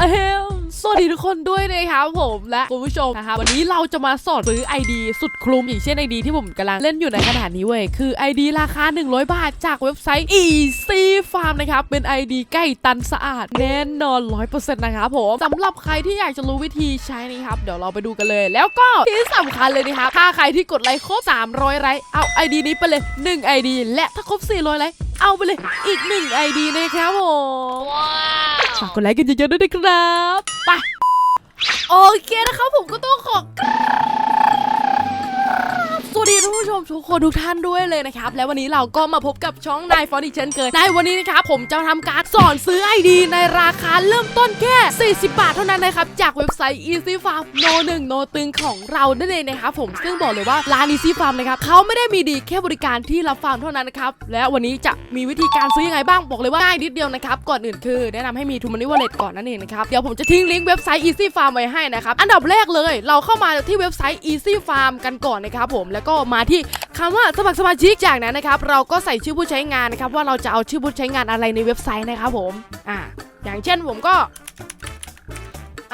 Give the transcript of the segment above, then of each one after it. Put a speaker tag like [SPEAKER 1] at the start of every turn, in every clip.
[SPEAKER 1] เอมสวัสดีทุกคนด้วยนะครับผมและคุณผู้ชมนะคะวันนี้เราจะมาสอนซื้อ ID สุดคลุมอย่างเช่น ID ที่ผมกำลังเล่นอยู่ในขณะนี้เว้ยคือ ID ราคา 100 บาท จากเว็บไซต์ Easy Farm นะครับเป็น ID ใกล้ตันสะอาดแน่นอน 100%นะครับผมสำหรับใครที่อยากจะรู้วิธีใช้นะครับเดี๋ยวเราไปดูกันเลย แล้วก็ที่สำคัญเลยนะครับถ้าใครที่กดไลค์ครบ 300 ไลค์เอา ID นี้ไปเลย 1 ID และถ้าครบ 400 ไลค์เอาไปเลยอีก 1 ID นะครับผม ฝากกดไลค์กันเยอะๆด้วยนะครับไปโอเคนะครับผมก็ต้องขอสวัสดีท่านผู้ช มทุกคนทุกท่านด้วยเลยนะครับ และวันนี้เราก็มาพบกับช่องนายฟอนอีกเช่นเคยในวันนี้นะครับผมจะทำการสอนซื้อ ID ในราคาเริ่มต้นแค่ 40 บาทเท่านั้นนะครับ จากเว็บไซต์ Easy Farm โนหนึ่งโนตึงของเรานั่นเองนะครับผมซึ่งบอกเลยว่าร้าน Easy Farm นะครับเขาไม่ได้มีดีแค่บริการที่รับฟาร์มเท่านั้นนะครับและวันนี้จะมีวิธีการซื้อยังไงบ้างบอกเลยว่าง่ายนิดเดียวนะครับก่อนอื่นคือ แนะนำให้มี t ูมันนี่วอลเล็ตก่อนนั่นเองนะครับเดี๋ยวผมจะทิ้งลิงก์เว็บไซต์ Easy Farm ไว้ให้นะครับอันดับแรกเลย เราเข้ามาที่เว็บไซต์ Easy Farm กันก่อนนะครับผมแล้วก็มาที่คำว่าสมัครสมาชิกจากนั้นนะครับ เราก็ใส่ชื่อผู้ใช้งานนะครับ ว่าเราจะเอาชื่อผู้ใช้งานอะไรในเว็บไซต์นะครับผมอ่าอย่างเช่นผมก็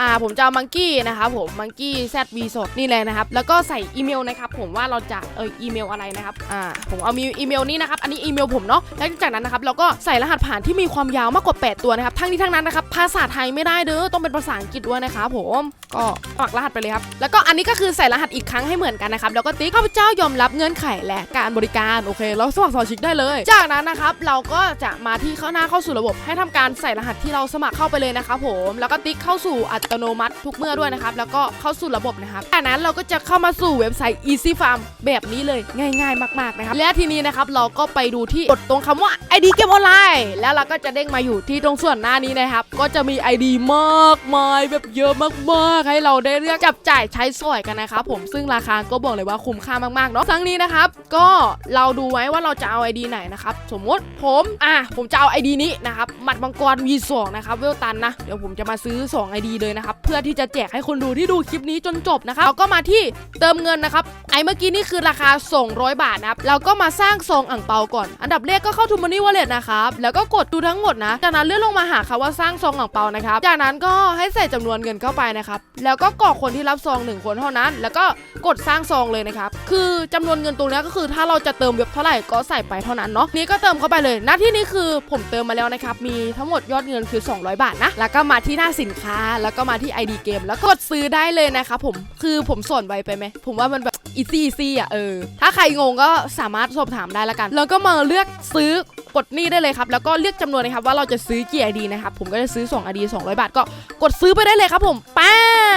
[SPEAKER 1] อ่าผมจะเอามังกี้นะครับผมมังกี้แซดวีสดนี่เลยนะครับ แล้วก็ใส่อีเมลนะครับผมว่าเราจะเอออีเมลอะไรนะครับอ่าผมเอามีอีเมลนี้นะครับอันนี้อีเมลผมเนาะแล้วจากนั้นนะครับเราก็ใส่รหัสผ่านที่มีความยาวมากกว่า 8 ตัวนะครับทั้งนี้ทั้งนั้นนะครับภาษาไทยไม่ได้เด้อต้องเป็นภาษาอังกฤษด้วยนะครับผมก็สมัครรหัสไปเลยครับแล้วก็อันนี้ก็คือใส่รหัสอีกครั้งให้เหมือนกันนะครับแล้วก็ติ๊กข้าพเจ้ายอมรับเงื่อนไขและการบริการโอเคแล้วสมัครสมาชิกได้เลย จากนั้นนะครับเราก็จะมาที่ข้างหน้าเข้าสู่ระบบ ให้ทำการใส่รหัสที่เราสมัครเข้าไปเลยนะครับผมแล้วก็ติ๊กเข้าสู่อัตโนมัติทุกเมื่อด้วยนะครับ แล้วก็เข้าสู่ระบบนะครับจากนั้นเราก็จะเข้ามาสู่เว็บไซต์ Easy Farm แบบนี้เลยง่ายๆ มากๆนะครับและทีนี้นะครับเราก็ไปดูที่กดตรงคำว่า ID เกมออนไลน์แล้วเราก็จะเด้งมาอยู่ที่ตรงส่วนหน้านี้นะครับ ก็จะมี ID มากมายแบบเยอะมากๆ ให้เราได้เลือกจับจ่ายใช้สอยกันนะครับผมซึ่งราคาก็บอกเลยว่าคุ้มค่ามากๆเนาะครั้งนี้นะครับ ก็เราดูไว้ว่าเราจะเอา ID ไหนนะครับสมมติผมอะผมจะเอา ID นี้นะครับหมัดมังกร V2 นะครับเวลตันนะเดี๋ยวผมจะมาซื้อ 2 ID เลยนะครับ เพื่อที่จะแจกให้คนดูที่ดูคลิปนี้จนจบนะครับเราก็มาที่เติมเงินนะครับ ไอ้เมื่อกี้นี่คือราคา 200 บาทนะครับ เราก็มาสร้างซองอ่างเปาก่อน อันดับแรกก็เข้าทูมันนี่วอลเล็ตนะครับ แล้วก็กดดูทั้งหมดนะ จากนั้นเลื่อนลงมาหาคำว่าสร้างซองอ่างเปานะครับ จากนั้นก็ให้ใส่จำนวนเงินเข้าไปนะครับ แล้วก็กรอกคนที่รับซองหนึ่งคนเท่านั้น แล้วก็กดสร้างซองเลยนะครับ คือจำนวนเงินตรงนี้ก็คือถ้าเราจะเติมเว็บเท่าไหร่ก็ใส่ไปเท่านั้นเนาะ นี่ก็เติมเข้าไปเลย หน้าที่นี้คือผมเติมมาแล้วนะครับ มีทั้งหมดยอดเงินคือ 200 บาทนะ แล้วก็มาที่หน้าสินค้า แล้วก็มาที่ ID เกมแล้วกดซื้อได้เลยนะคะผมคือผมสอนไวไปไหม ผมว่ามันแบบอีซี่อีซี่อะเออ ถ้าใครงงก็สามารถสอบถามได้ละกัน แล้วก็มาเลือกซื้อกดนี่ได้เลยครับ แล้วก็เลือกจำนวนนะครับว่าเราจะซื้อกี่ไอดีนะครับผมก็จะซื้อ2 ID 200 บาท ก็กดซื้อไปได้เลยครับผมป้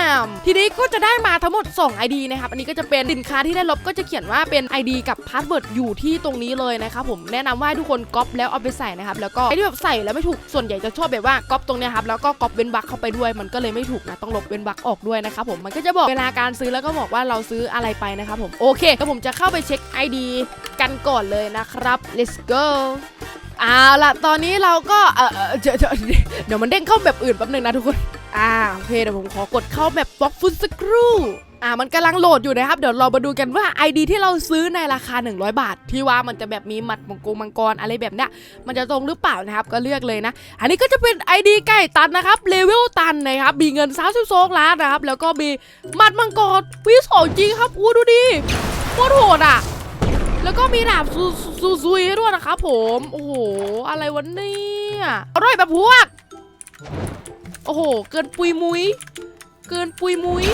[SPEAKER 1] ามทีนี้ก็จะได้มาทั้งหมด 2 ID นะครับ อันนี้ก็จะเป็นสินค้าที่ได้ลบก็จะเขียนว่าเป็น ID กับพาสเวิร์ดอยู่ที่ตรงนี้เลยนะครับผมแนะนำว่าทุกคนก๊อปแล้วเอาไปใส่นะครับแล้วก็ไอ้ที่แบบใส่แล้วไม่ถูกส่วนใหญ่จะชอบแบบว่าก๊อปตรงเนี้ยครับแล้วก็ก๊อปเว้นวรรคเข้าไปด้วยมันก็เลยไม่ถูกนะต้องลบเว้นวรรคออกด้วยนะครับผมมันก็จะบอกเวลาการซื้อแล้วก็บอกว่าเราซื้ออะไรไปนะครับผมโอเคเดี๋ยวผมจะเข้าไปเช็ค ID กันก่อนเลยนะครับ let's go เอาล่ะ ตอนนี้เราก็ เออเออเดี๋ยวเดี๋ยวเดี๋ยวมันเด้งเข้าแบบอื่นแป๊บนึงนะทุกคน อ่าโอเคเดี๋ยวผมขอกดเข้าแบบบล็อกฟุตสักครู่อ่ามันกำลังโหลดอยู่นะครับ เดี๋ยวเรามาดูกันว่า ID ที่เราซื้อในราคา 100 บาท ที่ว่ามันจะแบบมีหมัดมังกรมังกรอะไรแบบเนี้ยมันจะตรงหรือเปล่านะครับก็เลือกเลยนะ อันนี้ก็จะเป็น ID ไก่ตันนะครับเลเวลตันนะครับมีเงิน32ล้านนะครับแล้วก็มีหมัดมังกรวิสองจริงครับอู้ดูดิโคตรโหดอะแล้วก็มีดาบซูซูซุยด้วยนะครับผม โอ้โห อะไรวะเนี่ยอร่อยแบบพวก โอ้โห เกินปุยมุย เกินปุยมุย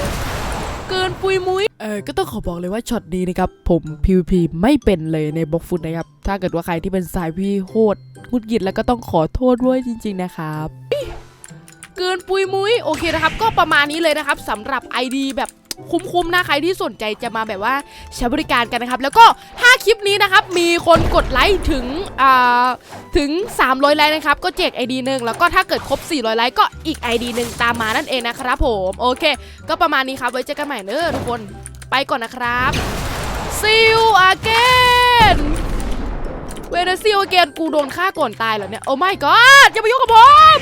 [SPEAKER 1] เกินปุยมุย เออ ก็ต้องขอบอกเลยว่าช็อตนี้นะครับ ผม PVP ไม่เป็นเลยในบล็อกฟุตนะครับ ถ้าเกิดว่าใครที่เป็นสายพี่โหดหงุดหงิดแล้วก็ต้องขอโทษด้วยจริง ๆ นะครับเกินปุยมุย โอเคนะครับ ก็ประมาณนี้เลยนะครับสำหรับ ID แบบ คุ้มๆนะใครที่สนใจจะมาแบบว่าใช้บริการกันนะครับ แล้วก็ถ้าคลิปนี้นะครับมีคนกดไลค์ถึงอ่าถึง 300 ไลค์นะครับ ก็แจก ID หนึ่งแล้วก็ถ้าเกิดครบ 400 ไลค์ก็อีก ID หนึ่งตามมานั่นเองนะครับผมโอเค ก็ประมาณนี้ครับไว้เจอกันใหม่เนอะทุกคนไปก่อนนะครับ See you again เวเนซิลเกนกูโดนฆ่าก่อนตายเหรอเนี่ย โอ้ my god อย่ามายุ่งกับผม